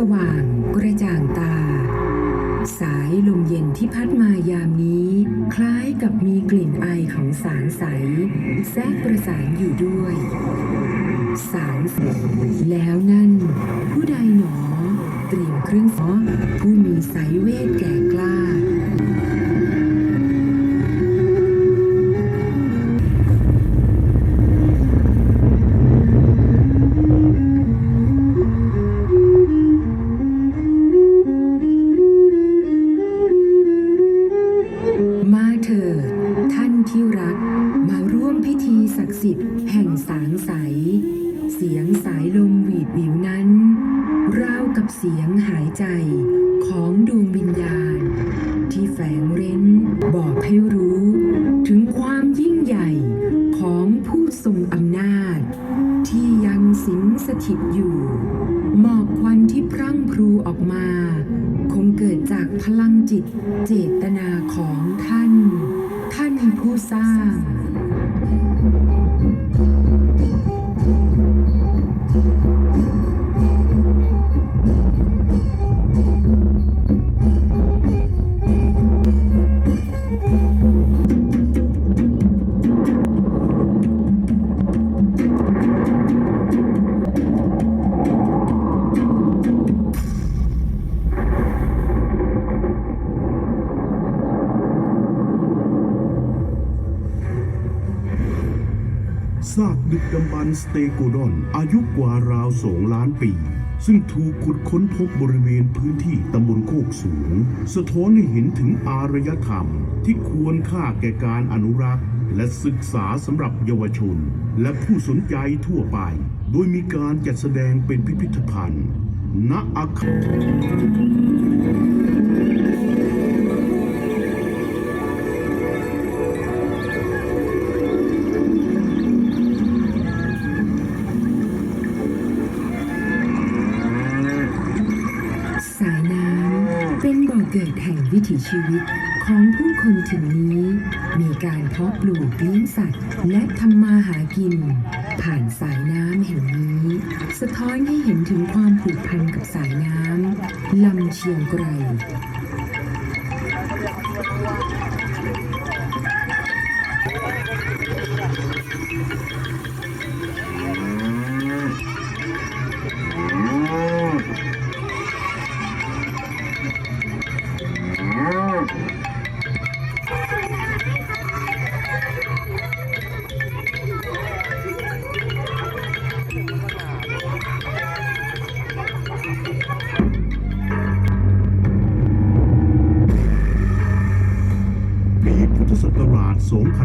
สว่างกระจ่างตา สายลมเย็นที่พัดมายามนี้ คล้ายกับมีกลิ่นไอของสารใส แทรกประสานอยู่ด้วย สารแล้วนั่น ผู้ใดหนอ เตรียมเครื่องฟ้อผู้มีสายเวทแก่กล้า สางใส เสียงสายลมหวีดวิวนั้น ราวกับเสียงหายใจของดวงวิญญาณ ที่แฝงเร้นบอกให้รู้ ถึงความยิ่งใหญ่ของผู้ทรงอำนาจ ที่ยังสิงสถิตอยู่หมอกควันที่พรั่งพรูออกมา คงเกิดจากพลังจิตเจตนาของท่าน ท่านผู้สร้าง ซากดึกดำบรรพ์สเตโกดอน อายุกว่าราวสองล้านปี ซึ่งถูกขุดค้นพบบริเวณพื้นที่ตำบลโคกสูง สะท้อนให้เห็นถึงอารยธรรม ที่ควรค่าแก่การอนุรักษ์ และศึกษาสำหรับเยาวชน และผู้สนใจทั่วไป โดยมีการจัดแสดงเป็นพิพิธภัณฑ์ณอาคาร วิถีชีวิตของผู้คนถิ่นนี้ มีการเพาะปลูกเลี้ยงสัตว์ และทำมาหากิน ผ่านสายน้ำแห่งนี้ สะท้อนให้เห็นถึงความผูกพันกับสายน้ำลำเชียงไกร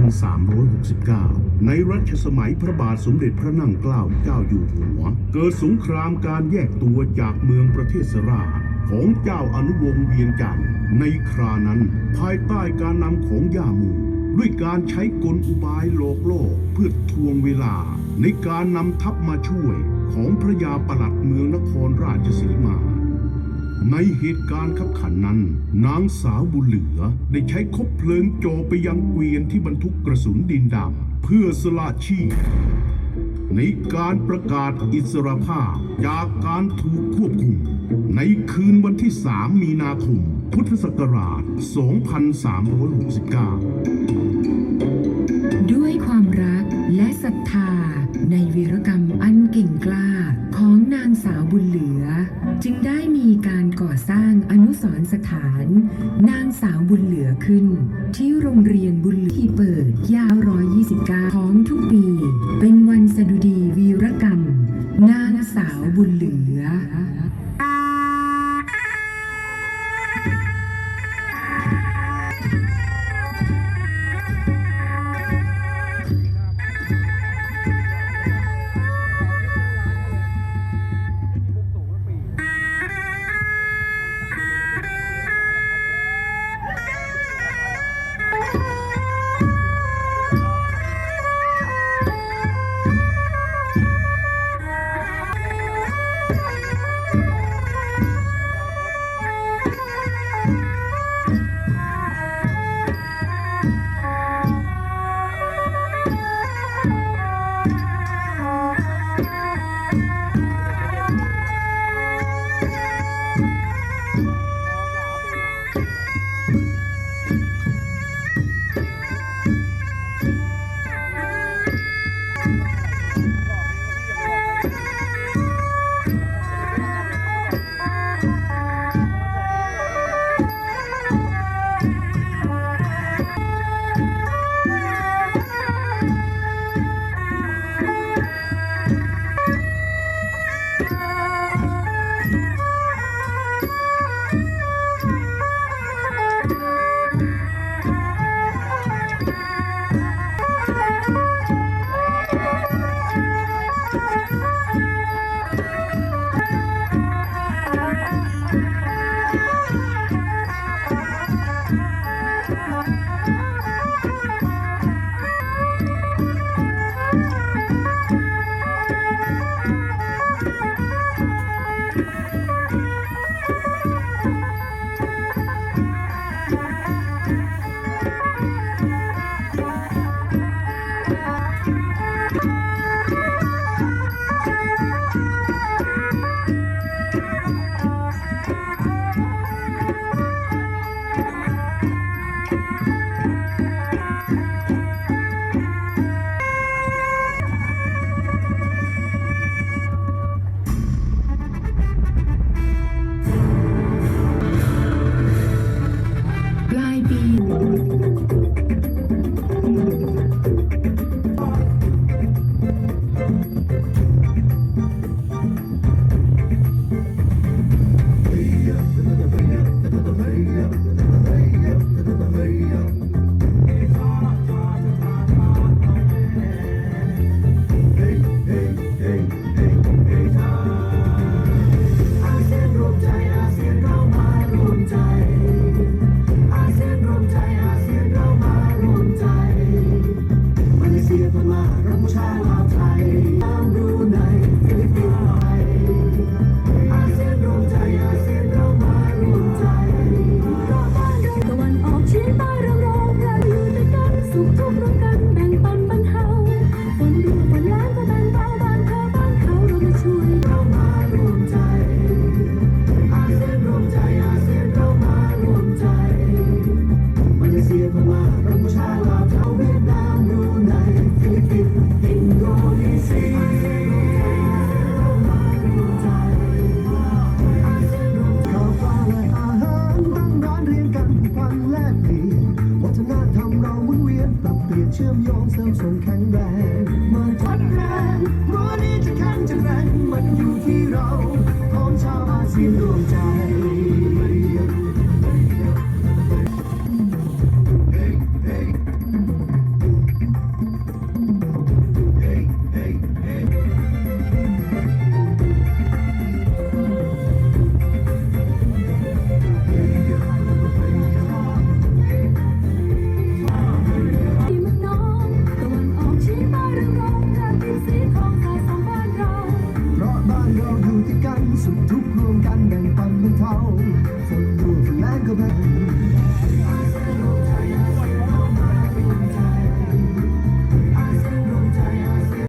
2369 ในรัชสมัยพระบาทสมเด็จพระนั่งเกล้าเจ้าอยู่หัว เกิดสงครามการแยกตัวจากเมืองประเทศสราของเจ้าอนุวงศ์เวียงจันทร์ในครานั้น ภายใต้การนำของย่ามูด้วยการใช้กลอุบายโลกโลกเพื่อทวงเวลา ในการนำทัพมาช่วยของพระยาปลัดเมืองนครราชสีมา ในเหตุการณ์ขับขันนั้น นางสาวบุญเหลือได้ใช้คบเพลิงโจอไปยังเกวียนที่บรรทุกกระสุนดินดำเพื่อสละชีพในการประกาศอิสรภาพจากการถูกควบคุม ในคืนวันที่ 3 มีนาคม พุทธศักราช 2369 ด้วยความรักและศรัทธาในวีรกรรมอันเก่งกล้า สาวบุญเหลือ จึงได้มีการก่อสร้างอนุสรสถาน นางสาวบุญเหลือขึ้น ที่โรงเรียนบุญเหลือที่เปิดยาว129ของทุกปี เป็นวันสดุดีวีรกรรม นางสาวบุญเหลือ เชื่อมโยงเสริมส่งแข็งแรงมาทัดแรงรั้วนี้จะแข็งจะแรงมันอยู่ที่เราของชาวอาเซียนรวมใจ